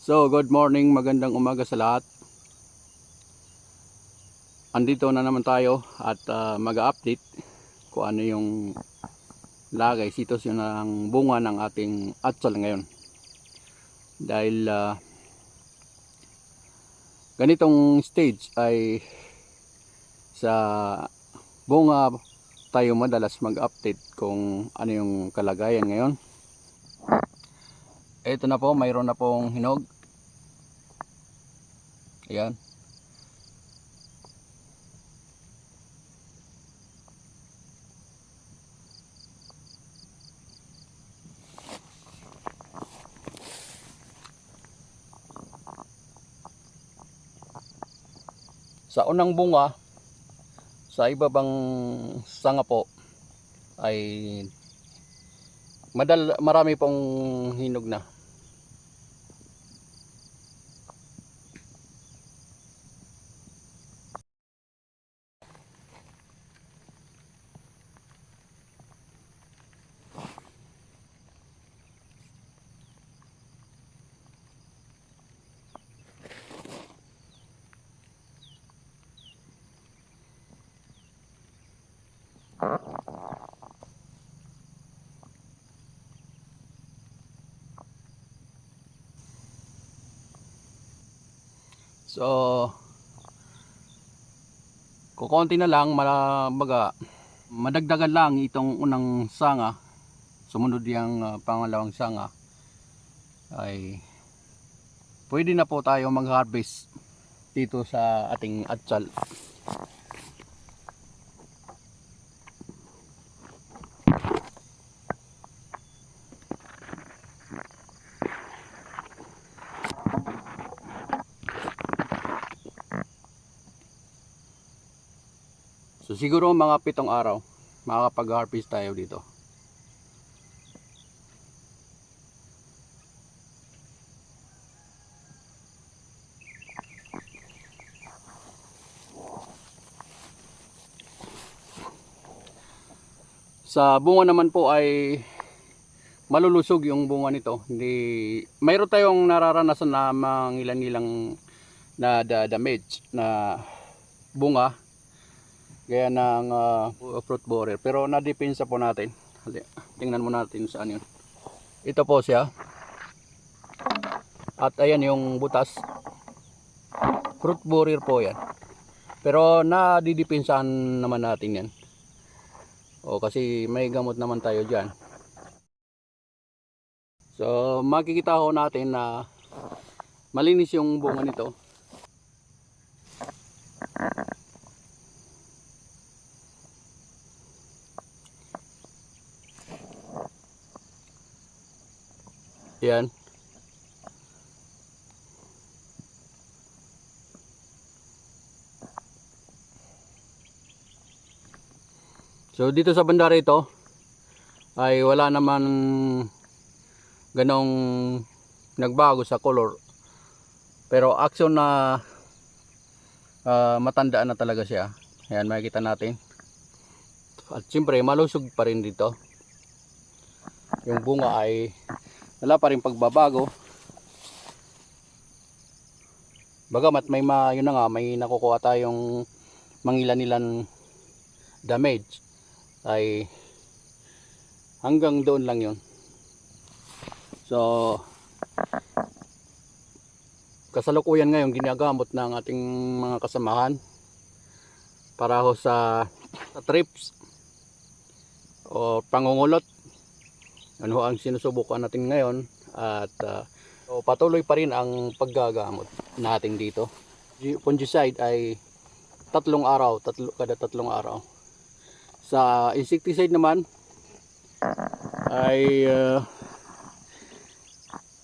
So, good morning, magandang umaga sa lahat. Andito na naman tayo at ah, mag-update kung ano yung lagay, sitwasyon ng bunga ng ating atsal ngayon. Dahil ah, ganitong stage ay sa bunga tayo madalas mag-update kung ano yung kalagayan ngayon. Ito na po, mayroon na pong hinog. Ayan. Sa unang bunga, sa iba bang sanga po, ay madal marami pong hinog na. So, kukonti na lang, malabaga, madagdagan lang itong unang sanga. Sumunod yung ah, pangalawang sanga ay pwede na po tayo mag-harvest dito sa ating atsal. So siguro mga pitong araw makakapag-harvest tayo dito. Sa bunga naman po ay malulusog yung bunga nito. Hindi mayroon tayong nararanasan na mangilan-ilang na da damage na bunga gaya ng ah, fruit borer. Pero nadepensa po natin. Tingnan mo natin saan yun. Ito po siya. At ayan yung butas. Fruit borer po yan. Pero nadidepensahan naman natin yan. O kasi may gamot naman tayo dyan. So makikita ho natin na malinis yung bunga nito Yan. So dito sa banda rito ay wala naman ganong nagbago sa color. Pero action na ah, matandaan na talaga siya. Ayan makikita natin. At siyempre malusog pa rin dito. Yung bunga ay wala pa rin pagbabago. Bagamat may ma, yun na nga, may nakukuha tayong mangilan-ilan damage ay hanggang doon lang yun. So, kasalukuyan ngayon ginagamot ng ating mga kasamahan para ho sa, sa trips o pangungulot ano ho ang sinusubukan natin ngayon at uh, patuloy pa rin ang paggagamot natin dito. Fungicide ay tatlong araw tatlo, kada tatlong araw. Sa insecticide naman ay uh,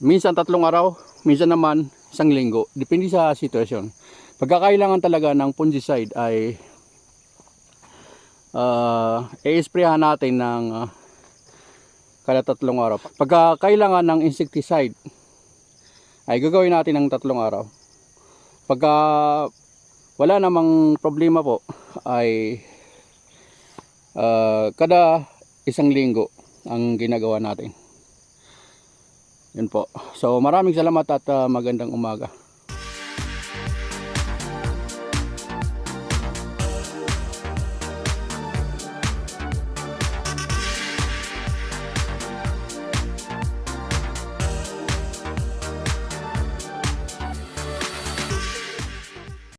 minsan tatlong araw minsan naman isang linggo. Depende sa sitwasyon. Pagkakailangan talaga ng fungicide ay uh, i-sprayan natin ng uh, kada tatlong araw. Pagka kailangan ng insecticide, ay gagawin natin ng tatlong araw. Pagka wala namang problema po, ay ah, kada isang linggo ang ginagawa natin. Yun po. So maraming salamat at ah, magandang umaga.